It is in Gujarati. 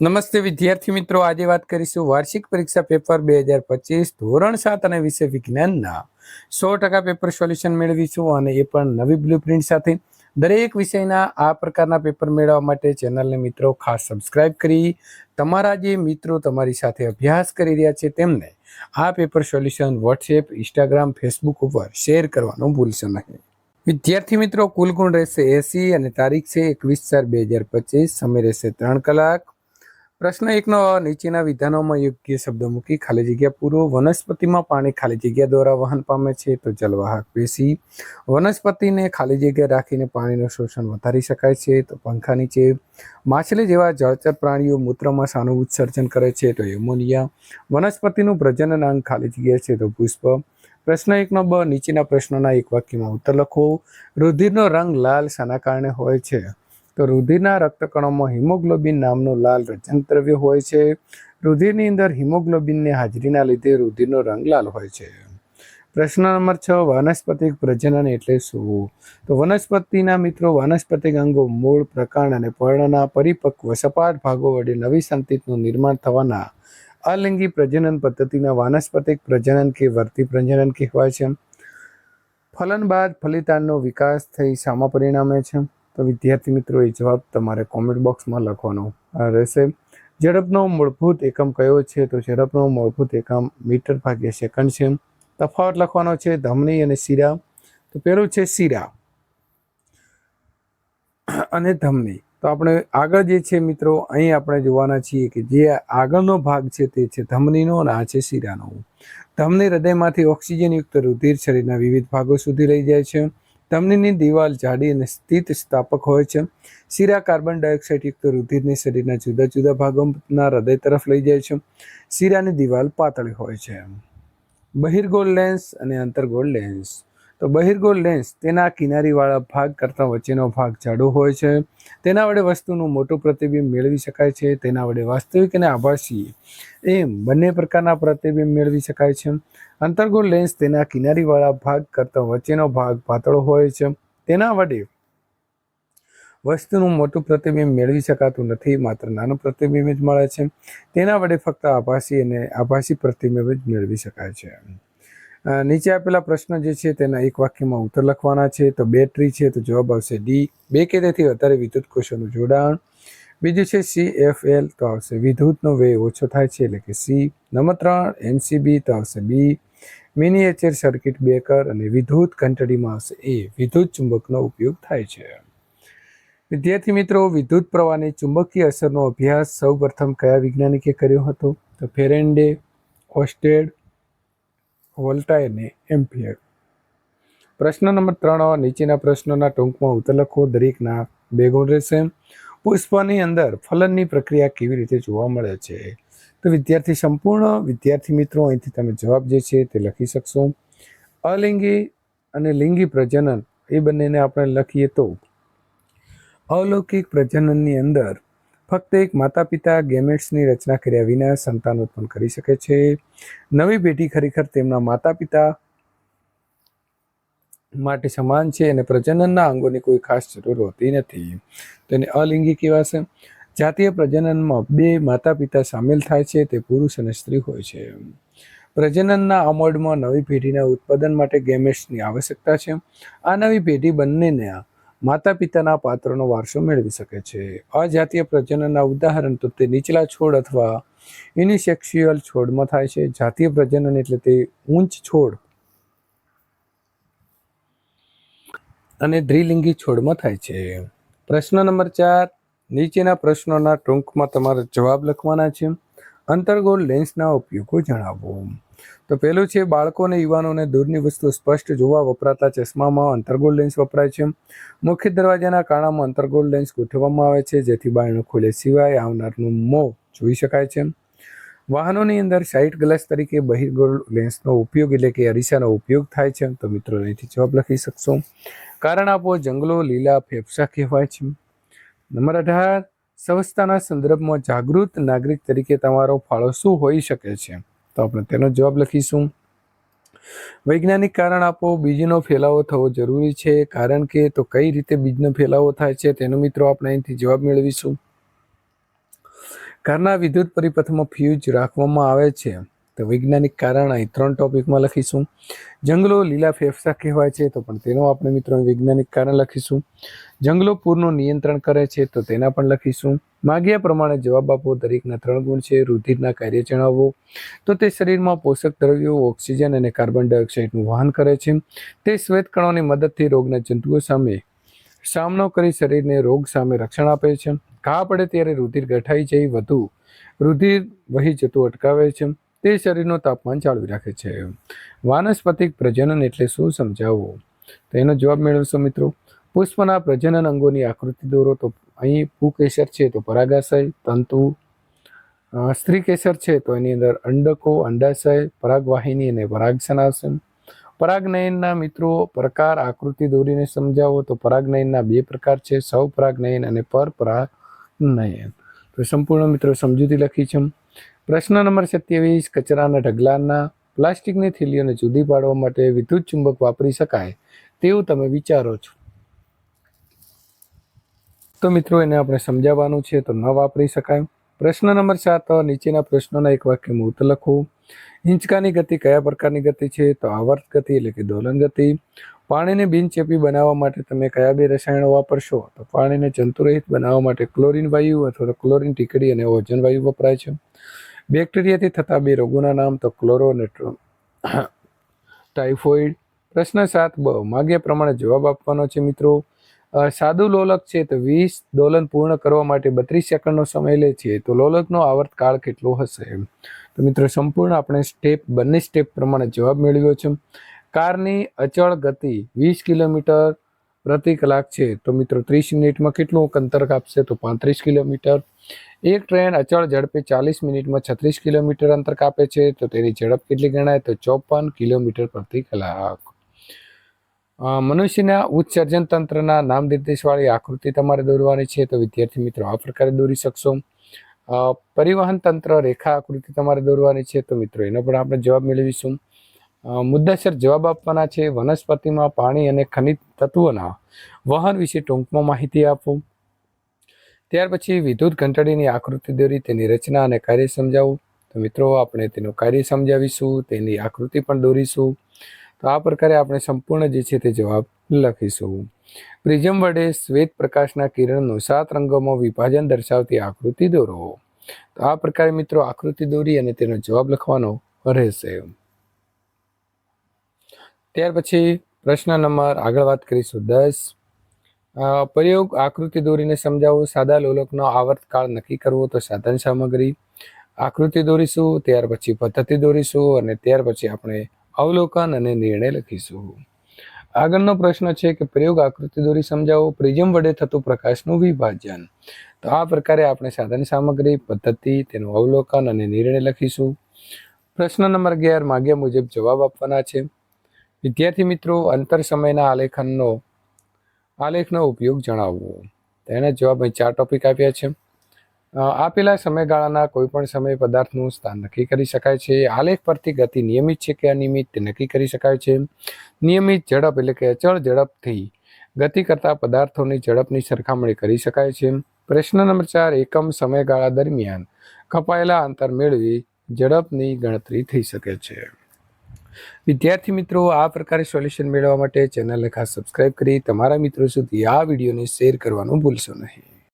નમસ્તે વિદ્યાર્થી મિત્રો, આજે વાત કરીશું વાર્ષિક પરીક્ષા પેપર બે હજાર પચીસ ધોરણ સાત અને વિષય વિજ્ઞાનના. સો ટકા પેપર સોલ્યુશન મેળવીશું અને એ પણ નવી બ્લુપ્રિન્ટ સાથે. દરેક વિષયના આ પ્રકારના પેપર મેળવવા માટે ચેનલને મિત્રો ખાસ સબસ્ક્રાઇબ કરી, તમારા જે મિત્રો તમારી સાથે અભ્યાસ કરી રહ્યા છે તેમને આ paper solution WhatsApp, Instagram, Facebook ઉપર શેર કરવાનું ભૂલશો નહીં. વિદ્યાર્થી મિત્રો કુલ ગુણ રહેશે એસી અને તારીખ છે એકવીસ ચાર બે હજાર પચીસ, સમય રહેશે ત્રણ કલાક. પ્રશ્ન એકનો, નીચેના વિધાનોમાં યોગ્ય શબ્દ મૂકી ખાલી જગ્યા પૂરો. વનસ્પતિમાં પાણી ખાલી જગ્યા દ્વારા વહન પામે છે તો જલવાહક પેશી. વનસ્પતિને ખાલી જગ્યા રાખીને પાણીનું શોષણ વધારી શકાય છે તો પંખા નીચે. માછલી જેવા જળચર પ્રાણીઓ મૂત્રમાં સાનું ઉત્સર્જન કરે છે તો એમોનિયા. વનસ્પતિનું પ્રજનન અંગ ખાલી જગ્યા છે તો પુષ્પ. પ્રશ્ન એકનો બ, નીચેના પ્રશ્નોના એક વાક્યમાં ઉત્તર લખો. રુધિરનો રંગ લાલ શાના કારણે હોય છે. તો રુધિરના રક્તકણોમાં હિમોગ્લોબિન નામનું લાલ રજન હોય છે. રુધિરની અંદર હિમોગ્લોબિનની હાજરીના લીધે રુધિરનો રંગ લાલ હોય છે. પ્રશ્ન નંબર છ, વાનસ્પતિક પ્રજનન એટલે શું? તો વનસ્પતિના મિત્રો, વાનસ્પતિક અંગો મૂળ પ્રકાંડ અને પર્ણના પરિપક્વ સપાટ ભાગો વડે નવી સંતિતનું નિર્માણ થવાના અલિંગી પ્રજનન પદ્ધતિના વાનસ્પતિક પ્રજનન કે વર્તી પ્રજનન કહેવાય છે. ફલન બાદ ફલિતાનનો વિકાસ થઈ શામાં પરિણામે છે. તો વિદ્યાર્થી મિત્રો, એ જવાબ તમારે કોમેન્ટ બોક્સમાં લખવાનો. રહેશે, ઝડપનો મૂળભૂત એકમ કયો છે? તો ઝડપનો મૂળભૂત એકમ મીટર ભાગ્યા સેકન્ડ છે. તફાવત લખવાનો છે, ધમની અને શીરા. તો પહેલું છે શીરા અને ધમની. તો આપણે આગળ જે છે મિત્રો, અહીં આપણે જોવાના છીએ કે જે આગળનો ભાગ છે તે છે ધમનીનો અને આ છે શીરાનો. ધમની હૃદયમાંથી ઓક્સિજનયુક્ત રુધિર શરીરના વિવિધ ભાગો સુધી લઈ જાય છે. ધમનીની દિવાલ જાડી અને સ્થિત સ્થાપક હોય છે. શીરા કાર્બન ડાયોક્સાઇડ યુક્ત રુધિરની શરીરના જુદા જુદા ભાગોના હૃદય તરફ લઈ જાય છે. શીરાની દિવાલ પાતળી હોય છે. બહિર્ગોળ લેન્સ અને અંતર્ગોળ લેન્સ. તો બહિર્ગોળ લેન્સ તેના કિનારીવાળા ભાગ કરતાં વચ્ચેનો ભાગ જાડો હોય છે. તેના વડે વસ્તુનું મોટું પ્રતિબિંબ મેળવી શકાય છે. તેના વડે વાસ્તવિક અને આભાસી એમ બંને પ્રકારના પ્રતિબિંબ મેળવી શકાય છે. અંતર્ગોળ લેન્સ તેના કિનારીવાળા ભાગ કરતાં વચ્ચેનો ભાગ પાતળો હોય છે. તેના વડે વસ્તુનું મોટું પ્રતિબિંબ મેળવી શકાતું નથી. માત્ર નાનું પ્રતિબિંબ જ મળે છે. તેના વડે ફક્ત આભાસી અને આભાસી પ્રતિબિંબ જ મેળવી શકાય છે. નીચે આપેલા પ્રશ્ન જે છે તેના એક વાક્યમાં ઉત્તર લખવાના છે. તો બેટરી છે, તો જવાબ આવશે ડી બે કે તેથી વધારે વિદ્યુત કોષોનું જોડાણ. બીજું છે સી એફ એલ તો આવશે વિદ્યુતનો વેગ ઓછો થાય છે, એટલે કે સી નંબર ત્રણ એનસીબી તો આવશે બી મિનિએચર સર્કિટ બ્રેકર અને વિદ્યુત ઘંટડીમાં આવશે એ વિદ્યુત ચુંબકનો ઉપયોગ થાય છે. વિદ્યાર્થી મિત્રો, વિદ્યુત પ્રવાહની ચુંબકીય અસરનો અભ્યાસ સૌપ્રથમ કયા વૈજ્ઞાનિકે કર્યો હતો? તો ફેરેન્ડે, ઓસ્ટેડ વોલ્ટાય અને એમ્પિયર પ્રશ્ન નંબર ત્રણ, નીચેના પ્રશ્નોના ટૂંકમાં ઉત્તર લખો. દરેકના બે ગુણ રહેશે. પુષ્પની અંદર ફલનની પ્રક્રિયા કેવી રીતે જોવા મળે છે? તો વિદ્યાર્થી સંપૂર્ણ, વિદ્યાર્થી મિત્રો, અહીંથી તમે જવાબ જે છે તે લખી શકશો. અલિંગી અને લિંગી પ્રજનન, એ બંનેને આપણે લખીએ તો? અલૌકિક પ્રજનનની અંદર ફક્ત એક માતા પિતા ગેમેટ્સની રચના કર્યા વિના સંતાન ઉત્પન્ન કરી શકે છે. નવી પેઢી ખરેખર તેમના માતા પિતા માટે સમાન છે અને પ્રજનનના અંગોની કોઈ ખાસ જરૂર હોતી નથી. તેને અલિંગી કહેવાશે જાતીય પ્રજનનમાં બે માતા પિતા સામેલ થાય છે, તે પુરુષ અને સ્ત્રી હોય છે. પ્રજનનના અમોડમાં નવી પેઢીના ઉત્પાદન માટે ગેમેટ્સની આવશ્યકતા છે. આ નવી પેઢી બંનેને માતા પિતાના પાત્રનો વારસો મેળવી શકે છે. અજાતીય પ્રજનનના ઉદાહરણ તો તે નીચલા છોડ અથવા ઇનિસેક્સ્યુઅલ છોડમાં થાય છે. જાતીય પ્રજનન એટલે તે ઊંચ છોડ અને દ્વિલિંગી છોડમાં થાય છે. પ્રશ્ન નંબર ચાર, નીચેના પ્રશ્નોના ટૂંકમાં તમારે જવાબ લખવાના છે. અંતર્ગોળ લેન્સના ઉપયોગો જણાવો. તો પહેલું છે, બાળકો અને યુવાનોને દૂરની વસ્તુ સ્પષ્ટ જોવા વપરાતા ચશ્મામાં અંતર્ગોળ લેન્સ વપરાય છે. મુખ્ય દરવાજાના કાણામાં અંતર્ગોળ લેન્સ ગોઠવવામાં આવે છે, જેથી બારણું ખોલે સિવાય આવનારનું મોં જોઈ શકાય છે. વાહનોની અંદર સાઇટ ગ્લાસ તરીકે બહિર્ગોળ લેન્સનો ઉપયોગ એટલે કે અરીસાનો ઉપયોગ થાય છે. તો મિત્રો, અહીંથી જવાબ લખી શકશો. કારણ આપો, જંગલો લીલા ફેફસા કહેવાય છે. નંબર અઢાર, સ્વચ્છતાના સંદર્ભમાં જાગૃત નાગરિક તરીકે તમારો ફાળો શું હોઈ શકે છે? તો આપણે તેનો જવાબ લખીશું. વૈજ્ઞાનિક કારણ આપો, બીજનો ફેલાવો થવો જરૂરી છે. કારણ કે તો કઈ રીતે બીજનો ફેલાવો થાય છે તેનો મિત્રો આપણે અહીંથી જવાબ મેળવીશું. ઘરના વિદ્યુત પરિપથમાં ફ્યુઝ રાખવામાં આવે છે. તો વૈજ્ઞાનિક કારણ અહીં ત્રણ ટોપિકમાં લખીશું. જંગલો લીલા ફેફસા કહેવાય છે, તો પણ તેનો આપણે મિત્રો વૈજ્ઞાનિક કારણ લખીશું. જંગલો પૂરનું નિયંત્રણ કરે છે, તો તેના પણ લખીશું. માગ્યા પ્રમાણે જવાબ આપો, દરેકના ત્રણ ગુણ છે, રુધિરના કાર્ય જણાવો. તો તે શરીરમાં પોષક દ્રવ્યો, ઓક્સિજન અને કાર્બન ડાયોક્સાઇડનું વહન કરે છે. તે શ્વેત કણોની મદદથી રોગના જંતુઓ સામે સામનો કરી શરીરને રોગ સામે રક્ષણ આપે છે. ઘા પડે ત્યારે રુધિર ગઠાઈ જઈ વધુ રુધિર વહી જતું અટકાવે છે. તે શરીરનું તાપમાન જાળવી રાખે છે. વાનસ્પતિક પ્રજનન એટલે શું સમજાવવું તો એનો જવાબ મેળવશો મિત્રો. પુષ્પના પ્રજનન અંગોની આકૃતિ દોરો. તો અહીં પુકેસર છે તો પરાગાશય, તંતુ. સ્ત્રી કેસર છે તો એની અંદર અંડકો, અંડાશય, પરાગવાહિની અને પરાગસન આવશે. પરાગનયનના મિત્રો, પ્રકાર, આકૃતિ દોરીને સમજાવો. તો પરાગનયનના બે પ્રકાર છે, સૌ પરાગનયન અને પર પરાગનયન તો સંપૂર્ણ મિત્રો સમજૂતી લખી છે. પ્રશ્ન નંબર સત્યાવીસ, કચરાના ઢગલાના પ્લાસ્ટિકની થેલીઓને જુદી પાડવા માટે વિદ્યુત ચુંબક વાપરી શકાય તેવું તમે વિચારો છો. તો મિત્રો, એને આપણે સમજાવવાનું છે તો ન વાપરી શકાય. પ્રશ્ન નંબર સાત, નીચેના પ્રશ્નોના એક વાક્યમાં ઉત્તર લખો. હિંચકાની ગતિ કયા પ્રકારની ગતિ છે? તો આવર્ત ગતિ એટલે કે દોલન ગતિ. પાણીને બિનચેપી બનાવવા માટે તમે કયા બે રસાયણો વાપરશો? તો પાણીને જંતુરહિત બનાવવા માટે ક્લોરીન વાયુ અથવા ક્લોરીન ટીકડી અને ઓજન વાયુ વપરાય છે. બેક્ટેરિયાથી થતા બે રોગોના નામ તો ક્લોરો અને ટાઇફોઇડ, પ્રશ્ન સાત બ, માગ્યા પ્રમાણે જવાબ આપવાનો છે મિત્રો. સાદું લોલક છે તો વીસ દોલન પૂર્ણ કરવા માટે બત્રીસ સેકન્ડનો સમય લે છે. તો લોલકનો આવર્ત કાળ કેટલો હશે? તો મિત્રો, સંપૂર્ણ આપણે સ્ટેપ, બંને સ્ટેપ પ્રમાણે જવાબ મેળવ્યો છે. કારની અચળ ગતિ વીસ કિલોમીટર પ્રતિ કલાક છે. તો મિત્રો, ત્રીસ મિનિટમાં કેટલું અંતર કાપશે? તો પાંત્રીસ કિલોમીટર. એક ટ્રેન અચળ ઝડપે ચાલીસ મિનિટમાં છત્રીસ કિલોમીટર અંતર કાપે છે. તો તેની ઝડપ કેટલી ગણાય? તો ચોપન કિલોમીટર પ્રતિ કલાક. મનુષ્યના ઉત્સર્જન તંત્રના નામ નિર્દેશવાળી આકૃતિ તમારે દોરવાની છે. તો વિદ્યાર્થી મિત્રો, આ પ્રકારે દોરી શકશો. પરિવહન તંત્ર રેખા આકૃતિ તમારે દોરવાની છે. તો મિત્રો, એનો પણ આપણે જવાબ મેળવીશું. મુદ્દાસર જવાબ આપવાના છે. વનસ્પતિમાં પાણી અને ખનિજ તત્વોના વહન વિશે ટૂંકમાં માહિતી આપો. ત્યાર પછી વિદ્યુત ઘંટડીની આકૃતિ દોરી, તેની રચના અને કાર્ય સમજાવું. તો મિત્રો, આપણે તેનું કાર્ય સમજાવીશું, તેની આકૃતિ પણ દોરીશું. તો આ પ્રકારે આપણે સંપૂર્ણ જે છે તે જવાબ લખીશું. પ્રિઝમ વડે શ્વેત પ્રકાશના કિરણનું સાત રંગોમાં વિભાજન દર્શાવતી આકૃતિ દોરો. તો આ પ્રકારે મિત્રો આકૃતિ દોરી અને તેનો જવાબ લખવાનો રહેશે. ત્યાર પછી પ્રશ્ન નંબર આગળ વાત કરીશું. દસ પ્રયોગ આકૃતિ દોરીને સમજાવવું સાદા લોલકનો આવર્તકાળ નક્કી કરવો તો સાધન સામગ્રી. આકૃતિ દોરીશું, ત્યાર પછી પદ્ધતિ દોરીશું અને ત્યાર પછી આપણે અવલોકન અને નિર્ણય લખીશું. આગળનો પ્રશ્ન છે કે પ્રયોગ આકૃતિ દોરી સમજાવો. પ્રિઝમ વડે થતું પ્રકાશનું વિભાજન. તો આ પ્રકારે આપણે સાધન સામગ્રી, પદ્ધતિ, તેનું અવલોકન અને નિર્ણય લખીશું. પ્રશ્ન નંબર અગિયાર, માગ્યા મુજબ જવાબ આપવાના છે. વિદ્યાર્થી મિત્રો, અંતર સમયના આલેખનનો, આલેખનો ઉપયોગ જણાવવો. તેના જવાબ અહીં ચાર ટોપિક આપ્યા છે. આપેલા સમયગાળાના કોઈ પણ સમય પદાર્થનું સ્થાન નક્કી કરી શકાય છે. આલેખ પરથી ગતિ નિયમિત છે કે અનિયમિત તે નક્કી કરી શકાય છે. નિયમિત ઝડપ એટલે કે અચળ ઝડપથી ગતિ કરતા પદાર્થોની ઝડપની સરખામણી કરી શકાય છે. પ્રશ્ન નંબર ચાર, એકમ સમયગાળા દરમિયાન કપાયેલા અંતર મેળવી ઝડપની ગણતરી થઈ શકે છે. વિદ્યાર્થી મિત્રો, આ પ્રકારે સોલ્યુશન મેળવવા માટે ચેનલને ખાસ સબસ્ક્રાઇબ કરી તમારા મિત્રો સુધી આ વિડીયોને શેર કરવાનું ભૂલશો નહીં.